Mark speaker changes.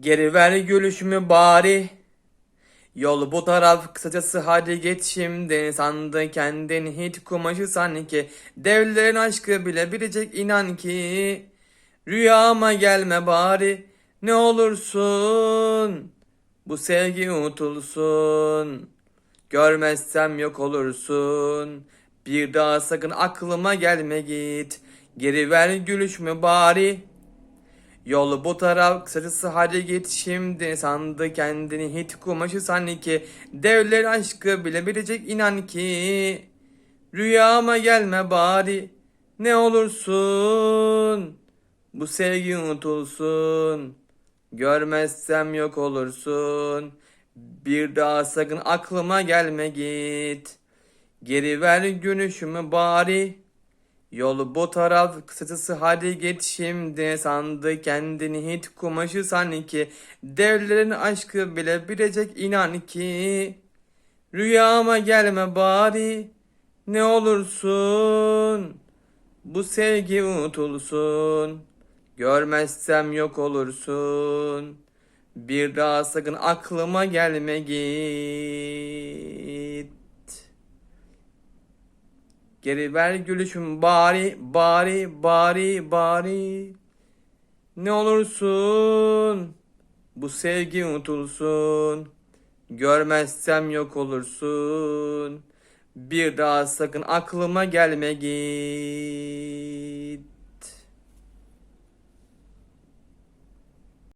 Speaker 1: Geri ver gülüşümü bari. Yol bu taraf kısacası hadi git şimdi. Sandı kendin hit kumaşı sanki. Devlerin aşkı bile bilecek inan ki. Rüyama gelme bari ne olursun. Bu sevgi unutulsun. Görmezsem yok olursun. Bir daha sakın aklıma gelme git. Geri ver gülüşümü bari Yol bu taraf kısacası hadi git şimdi. Sandı kendini hit kumaşı sanki. Devler aşkı bile bilecek inan ki. Rüyama gelme bari ne olursun. Bu sevgi unutulsun. Görmezsem yok olursun. Bir daha sakın aklıma gelme git. Geri ver gülüşümü bari Yolu bu taraf kısacası hadi git şimdi. Sandı kendini hit kumaşı sanki. Devlerin aşkı bile bilecek inan ki. Rüyama gelme bari ne olursun. Bu sevgi unutulsun. Görmezsem yok olursun. Bir daha sakın aklıma gelme git Geri ver gülüşüm bari, bari, bari, bari. Ne olursun, bu sevgi unutulsun. Görmezsem yok olursun. Bir daha sakın aklıma gelme git.